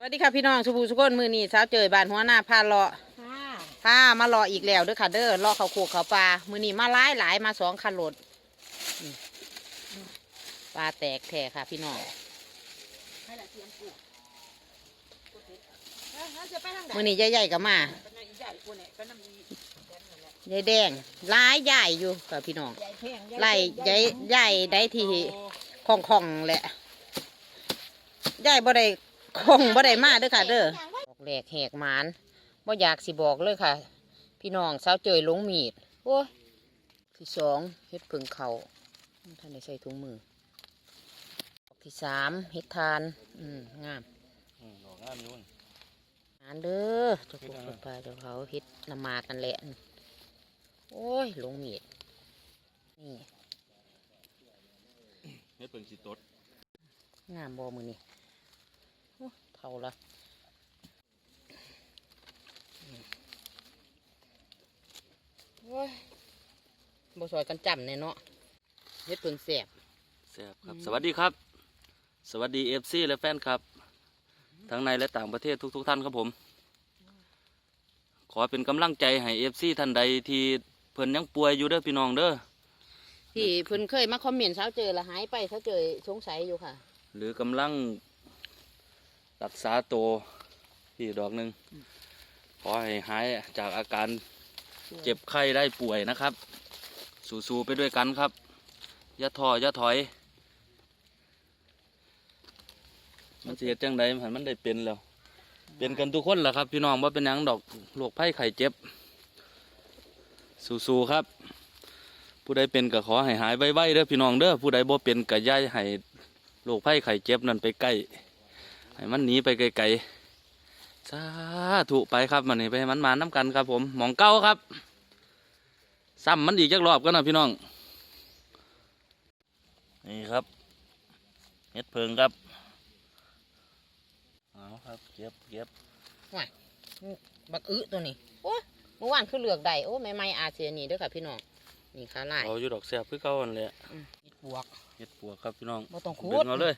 สวัสดีค่ะพี่น้องสุภูสุกนมือนี้สาวเจยบานหัวหน้าพาเลาะค่ะพามารออีกแล้วเด้อค่ะเด้อเลาะเขาโคกเขาปลามือนี้มาหลายหลายมาสองคันรถนี่ปลาแตกแท้ค่ะพี่น้องให้ละเทียมปลูกเอ้ยงั้นจะไปทางไหนมือนี้ใหญ่ๆก็มาไปทางอีใหญ่กูเนี่ยก็น้ำดีแดงนั่นแหละใหญ่แดงหลายใหญ่อยู่ค่ะพี่น้องใหญ่แพงไล่ใหญ่ใหญ่ได้ทีคล่องคองๆแหละใหญ่บ่ได้ คงบ่ได้มาเด้อค่ะ เด้อออกแหลกแหกหมานบ่อยากสิบอกเลยค่ะ พี่น้องสาวเจยลงมีดโอ้ยที่สองเฮ็ดผึ่งเขาท่านได้ใส่ถุงมือดอกที่สามเฮ็ดทาน อืมงามอืมดอกงามอยู่มันงานเด้อเจ้าพวกเจ้าปลาเจ้าเขาเฮ็ดนำมากันแหละโอ้ยลงมีดนี่เฮ็ดเพิ่งสิตดงามบ่มือนี่โอ้ เท่าละอืมโอ้ยบ่ซอยกันจำแน่เนาะเฮ็ดเพิ่งแสบแซ่บครับอืมสวัสดีครับ สวัสดีเอฟซีและแฟนครับ ทั้งในและต่างประเทศทุก ๆ ท่านครับผม ขอเป็นกำลังใจให้เอฟซีท่านใดที่เพิ่นยังป่วยอยู่เด้อพี่น้องเด้อที่เพิ่นเคยมาคอมเมนต์เช้าเจอละหายไปเช้าเจอสงสัยอยู่ค่ะ หรือกำลัง รักษาตัวพี่ดอกหนึ่งขอให้หายจากอาการเจ็บไข้ได้ป่วยนะครับ สู้ๆไปด้วยกันครับอย่าท้ออย่าถอย มันสิเฮ็ดจังไดมันมันได้เป็นแล้ว เป็นกันทุกคนแหละครับ พี่น้องว่าเป็นหยังดอกโรคไข้ไข้เจ็บ สู้ๆครับ ผู้ใดเป็นก็ขอให้หายไวๆเด้อพี่น้องเด้อผู้ใดบ่เป็นก็อย่าให้โรคไข้ไข้เจ็บนั่นไปใกล้ ให้มันหนีไปไกลๆสาธุไปครับมันนี่ไปให้มันมาน้ำกันครับ ผมหมองเก้าครับซ้ำมันอีกจักรอบกันนะพี่น้อง นี่ครับเฮ็ดเพิงครับเอาครับเก็บเก็บบักอึตัวนี้โอ้ยเมื่อวานคือเลือกได้โอ้ไม่ไม่อาเซียนี่เด้อค่ะพี่น้องนี่ขาลายเอาอยู่ดอกแซ่บคือเก่าอันแหละอืมเฮ็ดบวกเฮ็ดปวกครับพี่น้องบ่ต้องขูดึดงเอาเลย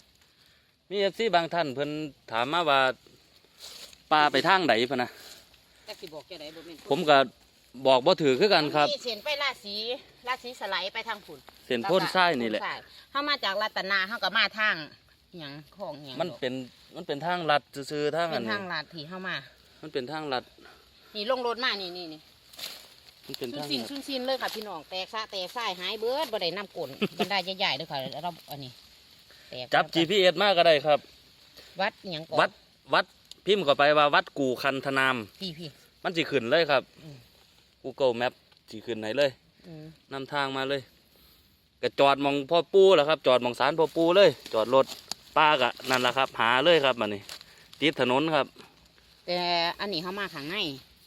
มีเอฟซีบางท่านเพิ่นถามมาว่าปลาไปทางไหนพะนะแต่สิบอกแค่ไหนบ่แม่นผมก็บอกบ่ถือคือกันครับ มีเส้นไปราศีราศีสไลด์ไปทางผุนเส้นพ่นทรายนี่แหละพ่ทรายเฮามาจากรัตนาเฮาก็มาทางหยังของหยังมันเป็นมันเป็นทางลัดซื่อๆทางเป็อันนนี้ทางลาดที่เฮามา มันเป็นทางลัดนี่ลงรถมานี่นี่นี่มันเป็นชุนทางซินลัดชุนซินเลยค่ะพี่น้องแตกซะแตกซ้ายหายเบิดบ่ได้น้ำกลนบันไดใหญ่ๆเด้อค่ะเราอันนี้ แตกจับ GPS มาก็ได้ครับ วัดหยังก่อนวัดวัดพิมพ์เข้าไปว่าวัดกูคันธนาม พี่พี่ มันสิขึ้นเลยครับ อืม Google Map สิขึ้นไหนเลยอืมนำทางมาเลยก็จอดหมองพ่อปูแหละครับ จอดหมองสารพ่อปูเลย จอดรถป้ากะนั่นแหละครับ หาเลยครับมันนี่ติดถนนครับ แต่อันนี้เฮามาข้างใน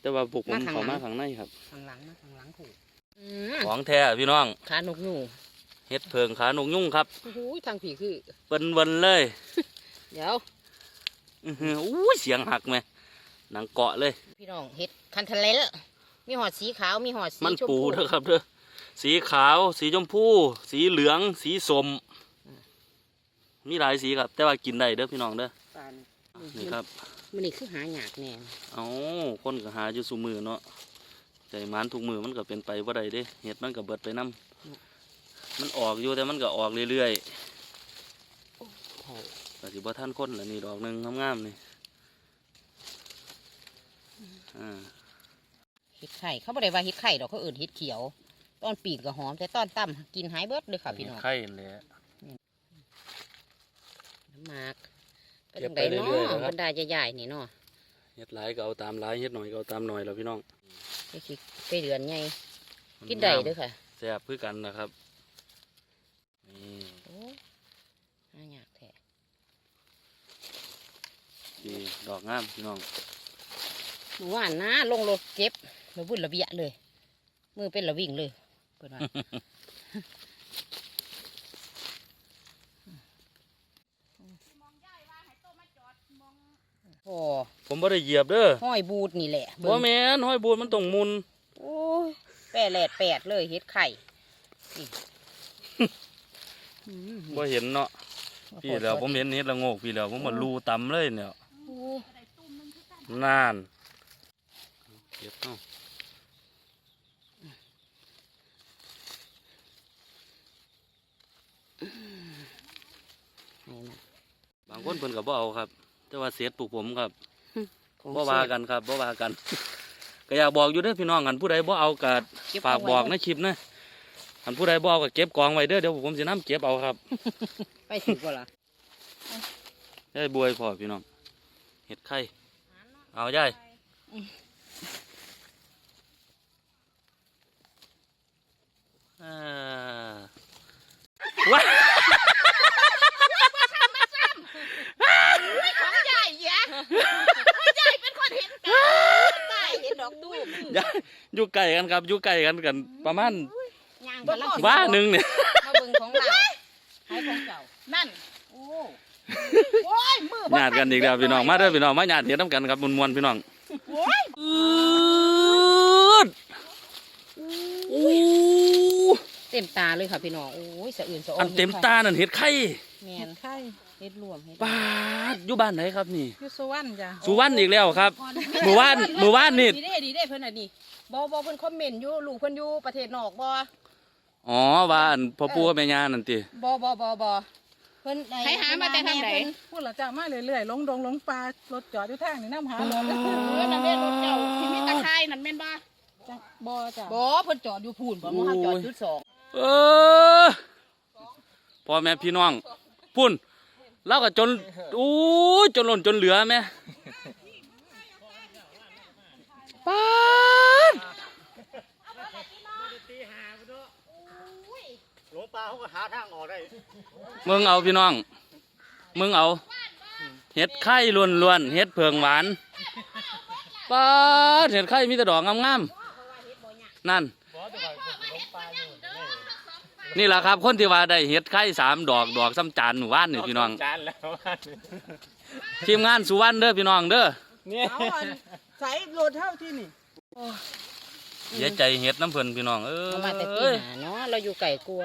แต่ว่าพวกผมมาข้างหลัเข้างมาข้างในครับ ข้างหลังนะข้างหลังถูกอืมของแท้พี่น้อง ขานกหนู เฮ็ดเพิงขานกยุ่งครับโอ้โหทางผีคือเปิ้นเวินเลย เดี๋ยวอื้อหืออู้ยเสียงหักไหมหนังเกาะเลย พี่น้องเฮ็ดคันทะเลลมีหอดสีขาวมีหอดสีมันชมปูพูเด้อครับเด้อสีขาว สีชมพู สีเหลือง สีสม มีหลายสีครับ แต่ว่ากินได้เด้อพี่น้องเด้อปานนี่ครับมันนี่คือหาหยากแน่เอาคนก็หาอยู่สุมือเนาะใจมันทุกมือมันก็เป็นไปบ่ได้เด้เห็ดมันก็เบิดไปน้ำ มันออกอยู่แต่มันก็ออกเรื่อยใช่ๆก็สิบ่ทันคนละนี่ดอกหนึงงามๆนี่อ่าเฮ็ดไข่เขาบ่ได้ว่าเฮ็ดไข่ดอกเขาเอื่นเฮ็ดเขียวตอนปีกก็หอม แต่ตอนตั้มกินหายเบิดเลยค่ะพี่น้องไข่นั่นแหละน้ำหมากไปเก็ทาบงไปใดเนาะเรื่อยๆนะครับบรรดาใหญ่ๆนี่เนาะเฮ็ดหลายก็เอาตามหลายเฮ็ดหน่อยก็เอาตามหน่อยแล้วพี่น้องไปคิดไปเดือนใหญ่กินได้เด้อค่ะแซ่บคือกันนะครับนี่ โอ้หาหยากแท้ ดีดอกงามพี่น้องเมื่อวานนะลงรถเก็บแล้ววุ่นระเบียเลย มือเป็นระวิ่งเลยเปิดว่าโอ้ผมบ่ได้เหยียบเด้อห้อยบูดนี่แหละบ่แม่นห้อยบูดมันต้องมุนโอ้ยแปดแหลดแปดเลยเฮ็ดไข่นี่อืมบ่เห็นเนาะพี่แล้วผมเห็นเฮ็ดละโงกพี่แล้วผมมารูตำเลยเนี่ยโอ้ นานเก็บเอาบางคนเพิ่นก็บ่เอาครับ แต่ว่าเสียดปลูกผมครับบ่ว่ากันครับบ่ว่ากัน ก็อยากบอกอยู่เด้อพี่น้องกันผู้ใดบ่เอาก็ฝากบอกในคลิปนะอันผู้ใดบ่เอาก็เก็บกองไว้เด้อเดี๋ยวผมสินํเก็บเอาครับไปถึงบ่ล่ะยายบวยพ่อพี่น้องเห็ดไข่ เอายายอ่าว้าของใหญ่ยะใหญ่เป็นคนเห็นกันใช่เห็นดอกตู้มยายอยู่ใกล้กันครับอยู่ใกล้กันกันประมาณย่างบ่ลังสิบ้าหนึ่งเนี่ย มาเบิ่งของเราให้ของเจ้า นั่น โอ้ โอ้ยมือญาติกันอีกแล้วพี่น้องมาเด้อพี่น้องมาญาติเห็ดน้ำกันครับมวนๆพี่น้องโอ้ยอืดอู้เต็มตาเลยค่ะพี่น้องโอ้ยสะอื่นสะอ่ออันนเต็มตานั่นเห็ดไข่แม่นไข่เฮ็ดรวมเฮ็ดปาดอยู่บ้านไหนครับนี่ ยูสุวรรณจ้ะสุวรรณอีกแล้วครับมือว่านมือว่านนี่ดีเด้ดีเด้เพิ่นน่ะนี่บ่บ่เพิ่นคอมเมนต์อยู่ลูกเพิ่นอยู่ประเทศนอกบ่อ๋อว่าอันพ่อปู่กับแม่ย่านั่นติบ่บ่บ่บ่ เพิ่นใครหามาแต่ทางไหนพูดละจ้ามาเรื่อยๆ ลงดงลงปลารถจอดอยู่ทางนี่น้ำหารถเออนั่นแม่รถเจ้าที่มีตะไคร่นั่นแม่นบ่จ้ะบ่จ้ะบ่เพิ่นจอดอยู่พูนบ่มองหาจอดจุดสองเออพ่อแม่พี่น้องพุ่นเราก็จนอู้ยจนหล่นจนเหลือแม่ปาด หลวงตาเขาก็หาทางออกได้มึงเอาพี่น้อง มึงเอา เห็ดไข่ล้วนๆเห็ดเผืองหวานปาดเห็ดไข่มีแต่ดอกงามๆนั่นนี่แหละครับ คนที่ว่าได้เห็ดไข่สามดอกดอกซ้ำจานหมู่บ้านนี่พี่น้อง จานแล้วทีมงานสุวรรณเด้อพี่น้องเด้อเนี่ยเอาอันใส่รถเท่าที่นี่เสียใจเห็ดน้ำเพิ่นพี่น้องเอ้เอามาแต่ตียหาเนาะเราอยู่ไก่กลัว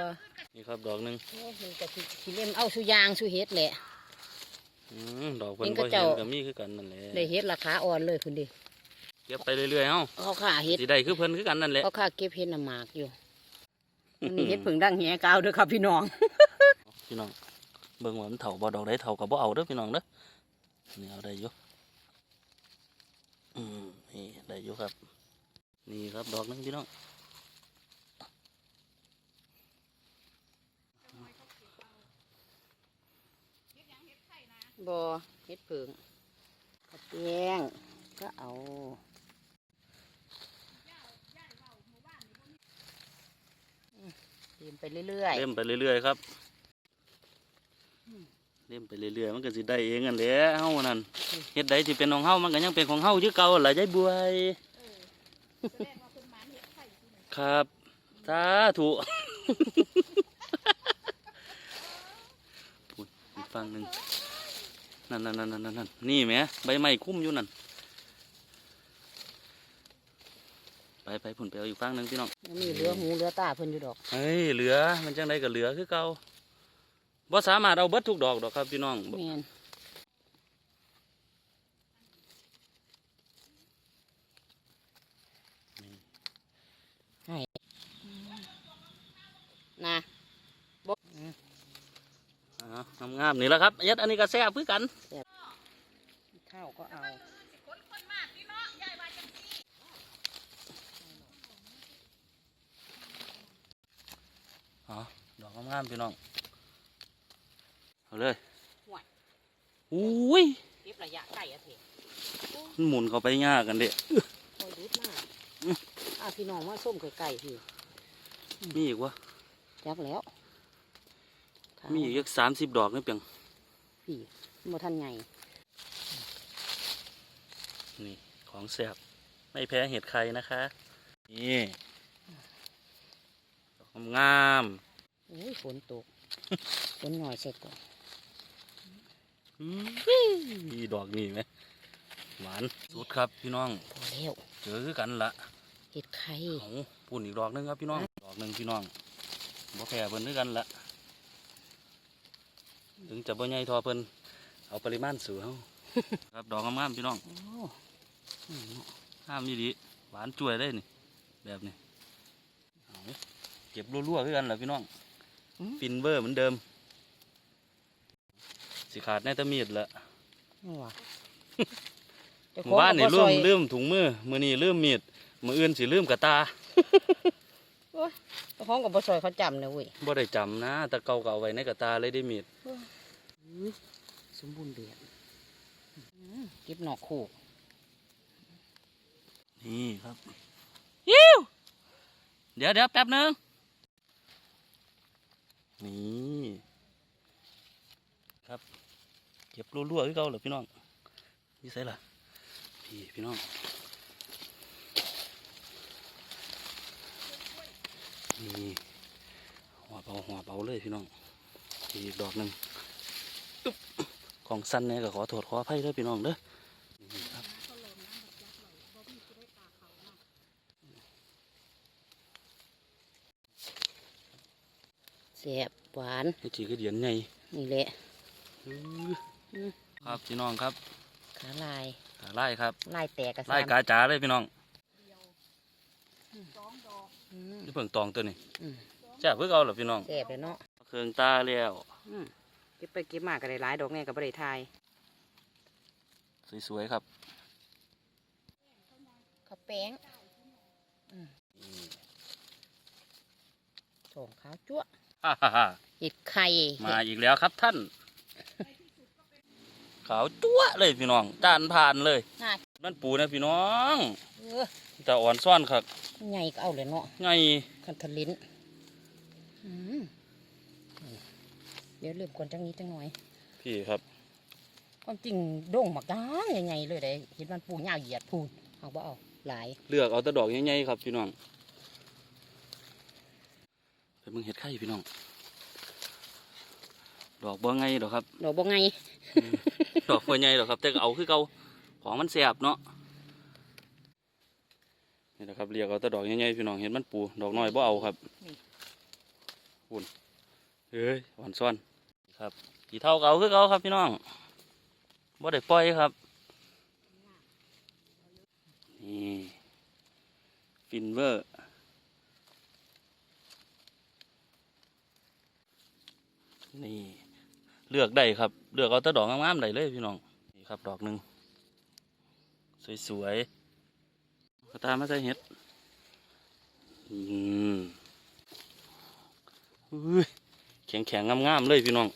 นี่ครับดอกหนึ่งโอ้ยมันก็สิสิเล่มเอาสุยางสุเฮ็ดแหละ อืมดอกเพิ่นเห็นบ่ก็เห็เจ้า นก็มีคือกันนั่นแหละได้เฮ็ดราคาอ่อนเลยพุ่นดิเก็บไปเรื่อยๆเอ้าเขาค่าเฮ็ดสิได้คือเพิ่นคือกันนั่นแหละเขาค่าเก็บเฮ็ดน้ำหมากอยู่อันนี้เฮ็ดผึ่งดังแหกาวเด้อครับพี่น้องพี่น้องเบิ่งว่ามันเถาบ่ดอกได้เถาก็บ่เอาเด้อพี่น้องเด้อนี่เอาได้อยู่อืมนี่ได้อยู่ครับ นี่ครับดอกหนึงพี่น้อง บ่เฮ็ดผึ่งกระเตียงก็เอาอืมเลียมไปเรื่อยเล่มไปเรื่อยๆครับเล่มไปเรื่อยๆมันก็สิได้เองกันแหละเฮานั่นเฮ็ดใดที่เป็นของเฮามันก็ยังเป็นของเฮาคือเก่าล่ะยายบวยครับสาธุพูดอีกฟังหนึ่ง นั่นนั่นนั่นนั่นนั่นนี่แหมใบไม้คุ้มอยู่นั่นไปไปพุ่นไปเอาอีกฟังหนึ่งพี่น้องๆยังมีเหลือหูเหลือตาเพิ่นอยู่ดอกเฮ้ยเหลือมันจังไดก็เหลือคือเก่าบ่สามารถเอาเบิดทุกดอกดอกครับพี่น้องบ่ แม่นให้นะ อ๋องามๆนี่แหละครับยัดอันนี้ก็แซ่บคือกันข้าวก็เอาอ๋อดอกงามๆพี่น้องเอาเลยอุ้ยเก็บระยะไกลอะเถอะมันหมุนเข้าไปยากกันเด้คอยดูดมากอะพี่น้องมาส้มไก่ๆพี่มีอีกวะจักแล้วข้าว มีอีกสามสิบดอกนี่เพียงพี่บ่ทันใหญ่นี่ของแซ่บไม่แพ้เห็ดใครนะคะ นี่ดอกงามโอ้ยฝนตกฝนหน่อยเสร็จก่อนๆอื้อมีดอกนี่ไหมหวานสุดครับพี่น้องพอแล้วเจอคือกันละเห็ดไข่เอาปุ่นอีกดอกหนึงครับพี่น้อง ดอกหนึ่งพี่น้องบ่แพ้เพิ่นคือกันละ ถึงจะบ่ใหญ่ทอเพิ่นเอาปริมาณสูงเฮาครับดอกงามๆพี่น้องโอ้อืมห้ามนี่ดีหวานจ่วยได้นี่ แบบนี้เอาเก็บรัวๆคือกันแหละพี่น้องฟินเวอร์เหมือนเดิม สิขาดในตะมีดละนี่ว่ะหมู่บ้านนี่ลืมลืมถุงมือมือนี่ลืมมีดมืออื่นสิลืมกระตา เจ้าของกับบซอยเขาจำนะเว้ยบ่ได้จำนะแต่เก่าเก่าไว้ในกระตาเลยได้มีดสมบูรณ์แบบอืมเก็บหนอกคู่นี่ครับยิ้วเดี๋ยวเดี๋ยวแป๊บหนึงนี่ครับเก็บรัวๆคือเก่าเหรอพี่น้องนี่ใส่ล่ะพี่พี่น้อง นี่หัวเบาหัวเบาเลยพี่น้องอีกดอกหนึ่งอึ๊บของสั้นเนี่ยก็ขอโทษขออภัยด้วยพี่น้องเด้อนี่ครับแซ่บหวานนี่จีก็เดียนไงนี่แหละอื้อครับพี่น้องครับขาลายขาไล่ครับลายแตกกระไล่กาจ๋าเลยพี่น้องอืม นี่เพิ่งตองตัวนี้อืมจ้าเพิ่งเอาเหรอพี่น้องแซ่บเลยเนาะเครื่องตาแล้วอืมเก็บไปเก็บมาก็ได้หลายดอกแน่ก็บ่ได้ทายสวยๆครับข้าวแป้งอืมสองขาวจั่วฮ่าฮ่าฮ่าเห็ดไข่มาอีกแล้วครับท่าน ขาวจั๊วะเลยพี่น้องจานผ่านเลยน่านั่นปูนะพี่น้อง เออแต่อ่อนซ่อนครับใหญ่ก็เอาเลยเนาะไงคันทะลิ้นอืมเดี๋ยวลืมกวนจังนี้จังหน่อย พี่ครับความจริงโด่งมักด้างใหญ่ๆเลยได้เห็นมันปูยาวเหยียดพูนเอาบ่เอาหลาย เลือกเอาแต่ดอกใหญ่ๆครับพี่น้องไปมึงเห็ดไข่พี่น้อง ดอกบ่ไงดอกครับ ดอกบ่ไงดอกบ่ใหญ่ดอกครับ แต่ก็เอาคือเก่าของมันแสบเนาะ นี่นะครับเรียกเอาแต่ดอกใหญ่ๆพี่น้องเห็นมันปูดอกน้อยบ่เอาครับปุ่นเฮ้ยหวานซ้อนครับกี่เท่าเก่าคือเก่าครับพี่น้องบ่ได้ปล่อยครับนี่ฟินเวอร์นี่เลือกได้ครับ เลือกเอาแต่ดอกงามๆได้เลยพี่น้องนี่ครับดอกหนึ่งสวยๆ กระตายมาใส่เห็ด อืมอุ้ยแข็งแข็งๆงามๆเลยพี่น้อง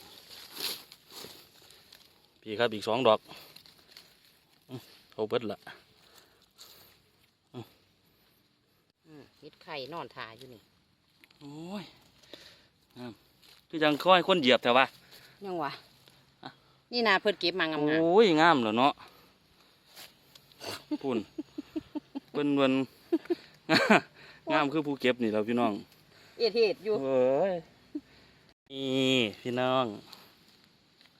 พี่ครับอีกสองดอกอื้อเอาเบิดละอืมเห็ดไข่นอนถ่ายอยู่นี่ โอ้ยงามคือจังค่อยคนเหยียบแถวว่ายังวะนี่นาเพิ่นเก็บมางามโอ้ยงามเหรอเนาะปุ่น เบิ่นเบิ่นงามคือผู้เก็บนี่แหล้วพี่น้องๆเอ็ดเห็ดอยู่เอ้ยนี่พี่น้อง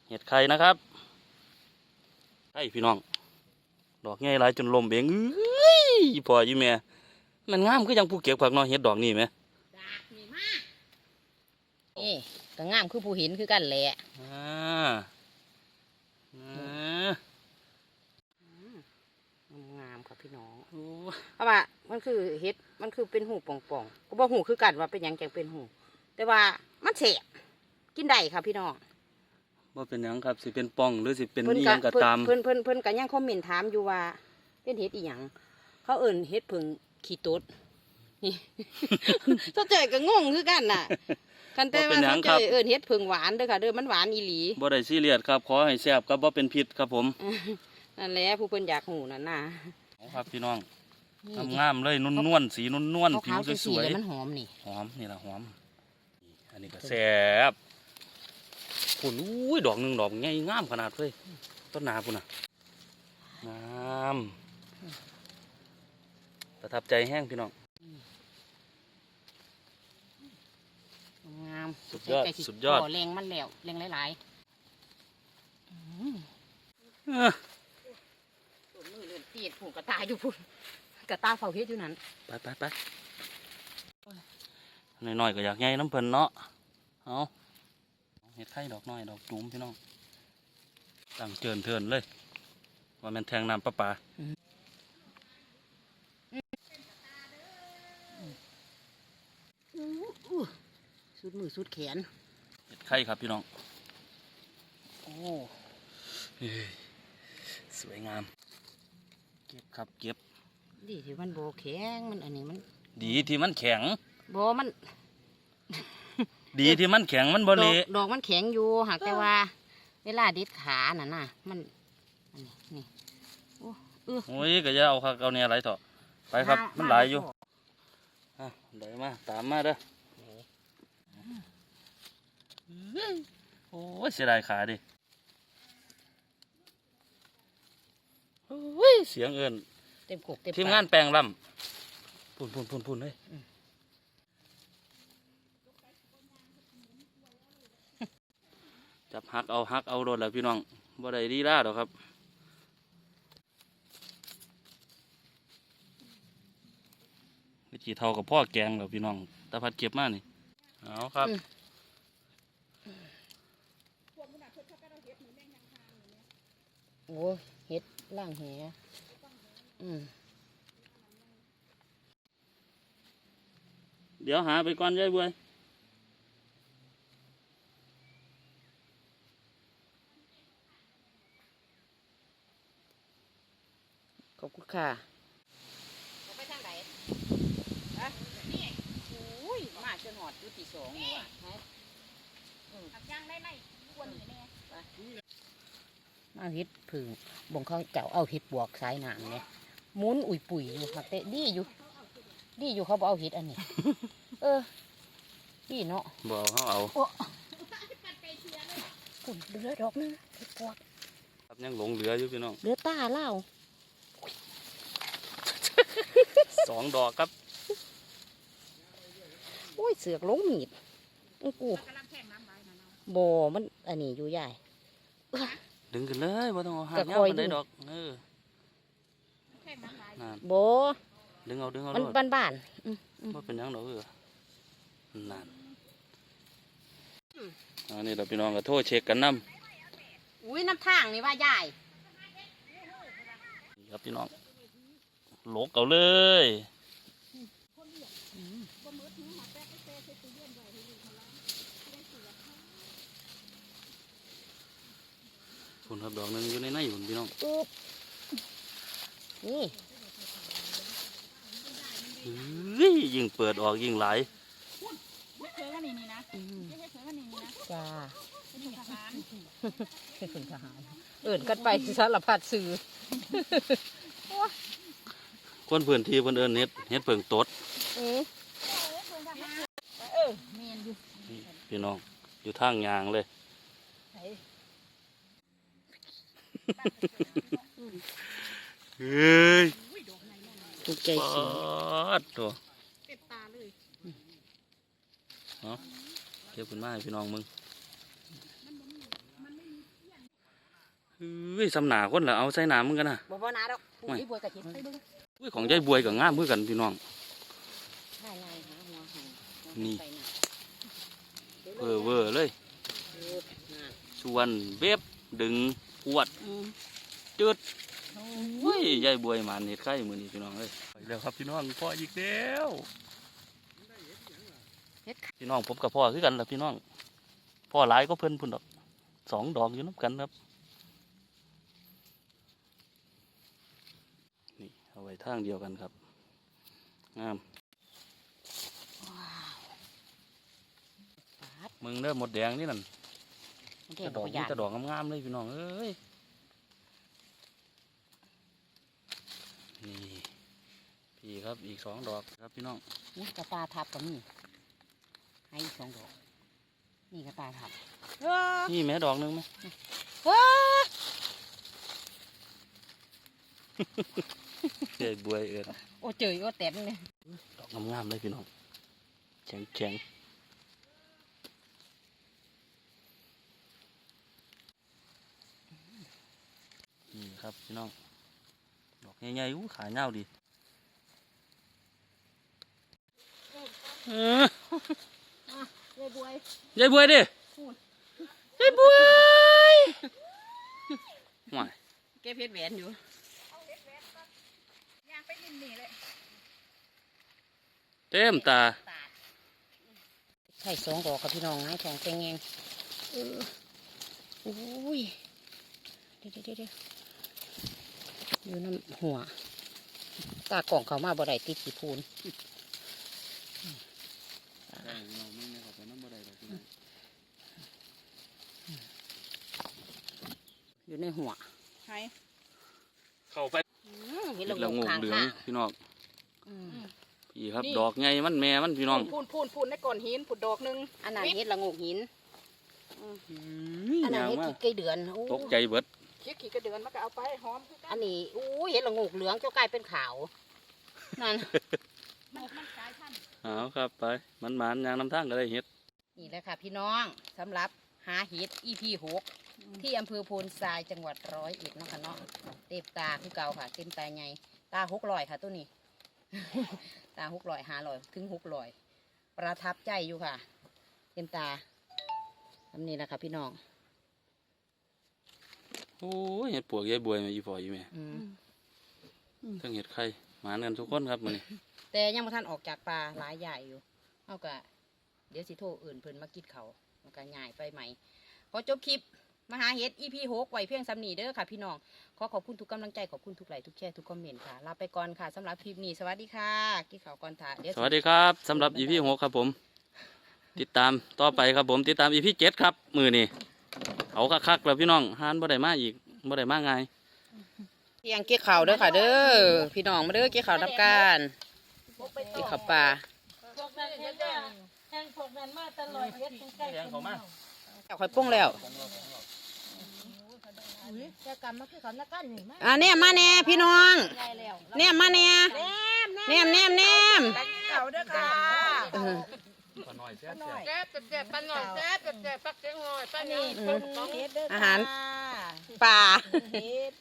เห็ดไข่นะครับไข่พี่น้อง ดอกใหญ่หลายจนลมเบงเอ้ยอีพ่ออีแม่มันงามคือจังผู้เก็บผักเนาะเห็ดดอกนี่ไหมนี่ก็งามคือผู้เห็นคือกันแหละอ่าอ่า งามครับพี่น้อง โอ้ย เพราะว่ามันคือเห็ดมันคือเป็นหูป่องๆก็บ่หูคือกันว่าเป็นหยังจังเป็นหู แต่ว่ามันแสบกินได้ค่ะพี่น้องว่าเป็นหยังครับสิเป็นป่องหรือสิเป็นเพิ่นนี่ก็ยังก็เพิ่นตามเพิ่นเพิ่นเพิ่นก็ยังคอมเมนต์ถามอยู่ว่าเป็นเห็ดอีหยังเขาเอิ่นเห็ดผึ่งขี้ตดนี่เจ้าเจยก็งงคือกันน่ะคันแต่ว่าเจ้าเจยเอิ่นเห็ดผึ่งหวานเด้อค่ะเด้อมันหวานอีหลี บ่ได้ซีเรียสครับ ขอให้แซ่บครับบ่เป็นพิษครับผม นั่นแหละผู้เพิ่นอยากหูนั่นน่ะเอา ครับพี่น้องนี่งามๆเลยนุ่นๆสีนุ่นๆผิวขาวๆสสีวยแล้วมันหอมนี่ๆหอมนี่ละหอมนี่อันนี้ก็แซ่บพุ่นอุ้ยดอกหนึ่งดอกใหญ่งามขนาดเลยต้นหนาพุ่นน่ะงามประทับใจแห้งพี่น้อง งามสุดยอดใกล้ๆสุดยอดแรงมันแล้วแรงหลายๆอืมเอ้อ ส่วนมือเลื่อนตีด ผูกกระตายอยู่พุ่นกระตาเฝ้าเฮ็ดอยู่นั้นไปไปไปน้อยๆก็อยากใหญ่น้ำเพิ่นเนาะเอาเห็ดไข่ดอกน้อยดอกจูมพี่น้องตั้งเจินเทินเลย ว่าแมันแทงน้ำประปาสุดมือสุดแขนเห็ดไข่ครับพี่น้อง โอ้สวยงาม เก็บครับเก็บ ดีที่มันโบแข็งมันอันนี้มัน ดีที่มันแข็งโบมัน ดีที่มันแข็งมันบ่ดอเละกดอกมันแข็งอยู่หากแต่ว่า เวลาดิดขาน่ะนะมันอันนี้นี่โอ้เออโอ้ยก็อย่าเอาคักเอาเนี่ยอะไรเถอะไปครับมันหลายอยู่อะเดี๋ยวมาตามมาเด้อโอ้ยเสียดายขาดิ โอ้ยเสียงเอินเต็มกกเต็มทีมปกงานแปลงลำพุ่นพุ่นพุ่นพุ่นเลยจับหักเอาหักเอาโดนแล้วพี่น้องบ่ได้ดีล่าดอกครับวิธีเท่ากับพ่อแกงแล้วพี่น้องตาพัดเก็บมานี่เอาครับโอ้เฮ็ด ล่างแหอืมเดี๋ยวหาไปก่อนยายบวยขอบคุณค่ะไปทางไหนอุ้ยมาจนหอดอยู่ที่สองนี่ว่ะทำย่างได้ไหมควรอยู่เนี่ย มาเฮ็ดผึ่งบ่งเขาเจ้าเอาเฮ็ดบวกสายหนามเนี่ยหมุนอุ่ยปุ๋ยอยู่ค่ะเตะดีอยู่ ดีอยู่เขาบ่เอาเฮ็ดอันนี้ เออดีเนาะบอกเขาเอาคุณเดือดอกนึงเฮ็ดบวกครับยังหลงเหลืออยู่พี่น้องเดือตาเล่าสองดอกครับโอ้ยเสือกลงมีดอู้กูกำลังแข่งน้ำลายนะเนาะโบมันอันนี้อยู่ใหญ่ ดึงกันเลยว่าต้องเอาหาก็กยาควอยมันได้ดึงดอกเออแข่งน้ำลายนั่นโบดึงเอาดึงเอามันโลดบ้านบ้านๆอืมว่าเป็นหยังดอกเออนั่นอันนี้เราพี่น้องก็โทษเช็คกันนำอุ้ยน้ำทางนี่ว่าใหญ่นี่ครับพี่น้องโลกเอาเลย คุณครับดอกหนึงอยู่ในในอยู่พี่น้องอุ๊บนี่เฮ้ยยิ่งเปิดออกยิ่งไหลายไม่เคยกันนี่นี่นะอืมไม่เคยกันนี่นี่นะจ้าเป็นทหารเป็นทหารเอิ่นกันไปสารพัดสื่อคนพื้นที่เพิ่นเอิ้นเฮ็ดเฮ็ดเพิงตดอืมเออเมียนอยู่นี่พี่น้องอยู่ทางยางเลย เฮ้ยถูกใจปสีาดตัวเต็มตาเลยเก็บขึ้นมาให้พี่น้องมึงเฮ้ยสำหนาคนละเอาใส่หนามึงกันนะบ่บ่นาดอกผู้ไม่ที่บวยกะทิไปเบิ่งเฮ้ยของยายบวยกับงามเพื่อกันพี่น้องไล่ไล่หาหัวหันนี่ไปะเวอร์เวอร์เลยเออน่ะส่วนเบ็บดึง ขวดอืมจุดเฮ้ยยายบวยหมันเห็ดไข่มือนี้พี่น้องเอ้ยไปแล้วครับพี่น้องพ่ออีกแล้วเฮ็ดพี่น้องผมกับพ่อคือกันแหละพี่น้องพ่อหลายก็เพิ่นพุ่นดอกสองดอกอยู่น้ำกันครับนี่เอาไว้ทางเดียวกันครับงามปาดมึงเด้อหมดแดงนี่นั่น มันกเท่ระดบ่อกยานี่นกระดอกงามๆเลยพี่น้องเอ้ยนี่พี่ครับอีกสองดอกครับพี่น้องนี่กระตาทับก็มีให้อีกสองดอกนี่กระตาทับนี่แม่ดอกหนึงไหมว้าเจ๊บวยเอิญโอ้เจยโอ้เต็มเลยดอกงามๆเลยพี่น้องแข็งแข็งนี่ ครับพี่น้อง ดอกใหญ่ๆอู้ขาเงาวดีเออเลยบวยยายบวยดิยายบวยห่วยเก็บเพชรแหวนอยู่ย่างไปริมนี่เลยเต็มตาไข่สองดอกค่ะพี่น้องให้ของแข็งเองเอออุ้ย เดี๋ยวเดี๋ยวเดี๋ยว อยู่น้ำหัว ตากล่องเขามาบ่ได้ติดกี่พูนอยู่ในหัวใช่เข้าไปอืมเห็นเห็แล้ดวละงโงงกข้างเหลืองค่ะพี่น้องอืมพี่ครับ ดอกไงมันแม่มันพี่น้องพูนพูนพูนในก้อนหินผุดดอกหนึงอันนั้นเห็ดละโงกหินอันนั้นยางเห็ดมาที่ไก่เดือนโอ้ตกใจเบิด เขี้ยขี่กระเดือนมันก็เอาไปหอมคือกัอันนนี้อู้เห็ดละโงกเหลืองเจ้ากลายเป็นขาวนั่น มันมันกลายพันธุ์เอาครับไปมันหมานยางน้ำทางก็ได้เห็ดนี่แหละค่ะพี่น้องสำหรับหาเห็ด EP หกที่อำเภอโพนทรายจังหวัดร้อยเอ็ดเนาะค่ะเนาะเต็มตาคือเก่าค่ะ เต็มตาใหญ่ตาหกลอยค่ะตัวนี้ ตาหกลอยหาลอยถึงหกลอย ประทับใจอยู่ค่ะ เต็มตาทำนี่แหละค่ะพี่น้อง โอ้ยเห็ดปวกยายบวยมาอีพออีแม่อืมทั้งเห็ดไข่หมานกันทุกคนครับมันนี่แต่ยังไม่ทันออกจากป่าหลายใหญ่อยู่เอากะเดี๋ยวสิโทรอื่นเพิ่นมากิดเขาแล้วก็ง่ายไปใหม่ขอจบคลิปมาหาเฮ็ด EP หกไว้เพียงสำนีเด้อค่ะพี่น้อง ขอขอบคุณทุกกำลังใจ ขอบคุณทุกไลค์ทุกแชร์ทุกคอมเมนต์ค่ะ ลาไปก่อนค่ะสำหรับคลิปนี้ สวัสดีค่ะกินข้าวก่อนถ่าเดี๋ยวสวัสดีครับสำหรับอีพีหกครับผม ติดตามต่อไปครับผม ติดตามอีพีเจ็ดครับ มือนี่ เอาคักๆแล้วพี่น้องฮานบ่ได้มาอีกบ่ได้มาไงายเที่ยงกินข้าวเด้อค่ะ เด้อพี่น้องมาเด้อกินข้าวรับการกินข้าวปลาพวกนั้นเฮ็ดได้แห้งพวกนั้นมาตลอดเฮ็ดใกล้ๆกันเนาะเอาข่อยป้งแล้วจะกรรมมาคือเขานักกันนี่มาอ่าเนี่ยมาแน่พี่น้องได้แล้วเนี่ยมาแน่แนมแนมแนมเก่าเด้อค่ะ เออแซ่บแซ่บปลาหน่อยแซ่บแซ่บปักเสียงหอยปลานี่อืมของเฮ็ดเด้ออาหารปลาเฮ็ด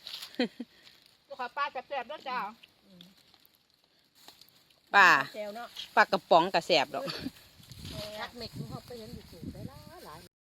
ลูกค้าปลาแซ่บๆเด้อจ้าปลาแซวเนาะปลากระป๋องกระแสบดอกรักเม็กเขาไปเห็นอยู่